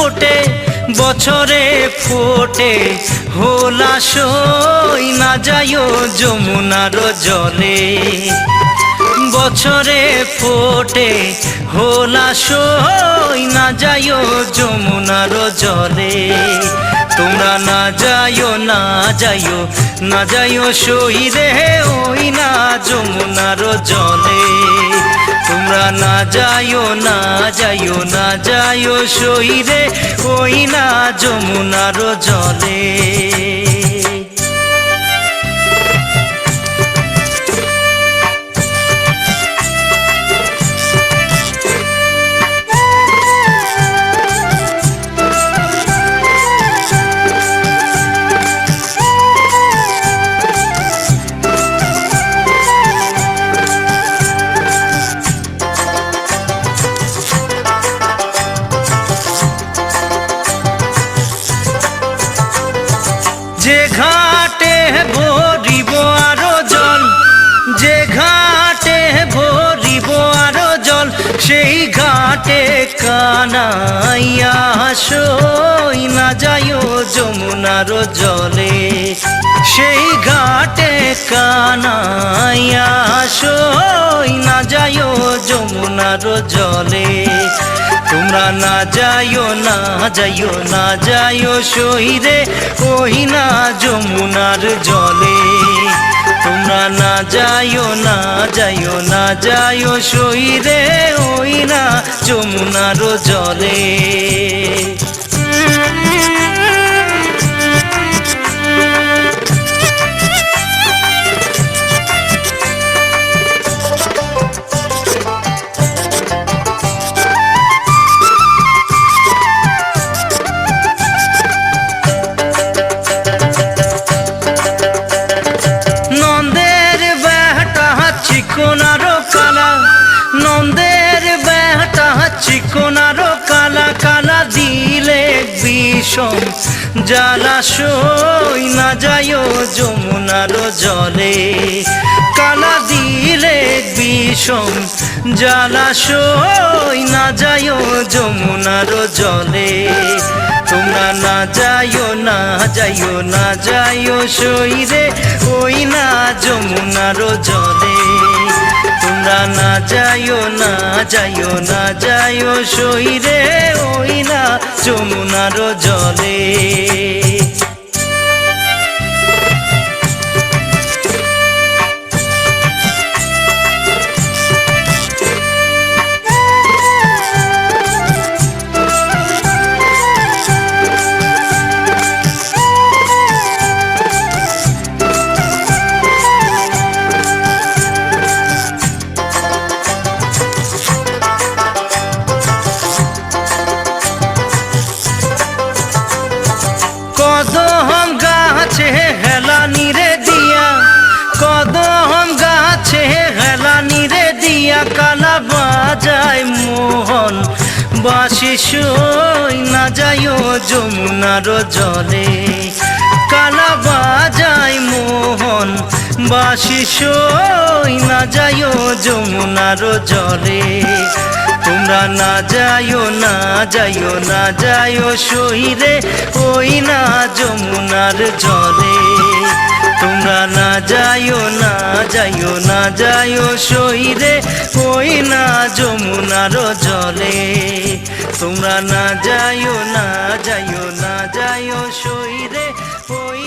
ফোটে বছরে ফোটে। হোলা সই না যায় যমুনার জলে। বছরে ফোটে, হোলা সই না যাইও যমুনার জলে। তোমরা না যাইও না যাইও না যাইও সই রে ওই না যমুনার জলে। তোমরা না যাইও না যাইও না যাইও সই রে ওই না যমুনার জলে। যে ঘাটে ভরিব আরও জল, যে ঘাটে ভরিব আরও জল, সেই ঘাটে কানাইয়া না যাইও যমুনার জলে। সেই ঘাটে কানাইয়া না যাইও যমুনার জলে। তোমরা না যাইও না যাইও না যাইও শহীদে ওই না যমুনার জলে। তোমরা না যাইও না যাইও না যাইও শহীদে ওই না যমুনার জলে। বিষম জালাশই না যাইও যমুনার জলে। কালা দিলে বিষম জালাশই না যাইও যমুনার জলে। তোমরা না যাইও না যাইও না যাইও সইরে, ওই না যমুনার জলে। তোমরা না যাইও না যাইও না যাইও সইরে ওই না যমুনার জলে। বাসি সই না যাইও যমুনার জলে। কালা বাজায় মোহন বাসি সই না যাইও যমুনার জলে। তোমরা না যাইও না যাইও না যাইও সইরে ওই না যমুনার জলে। তোমরা না যাইও, না যাইও না যাইও শহীদে কই না যমুনার জলে। তোমরা না যাইও না যাইও না যাইও শহীদে ওই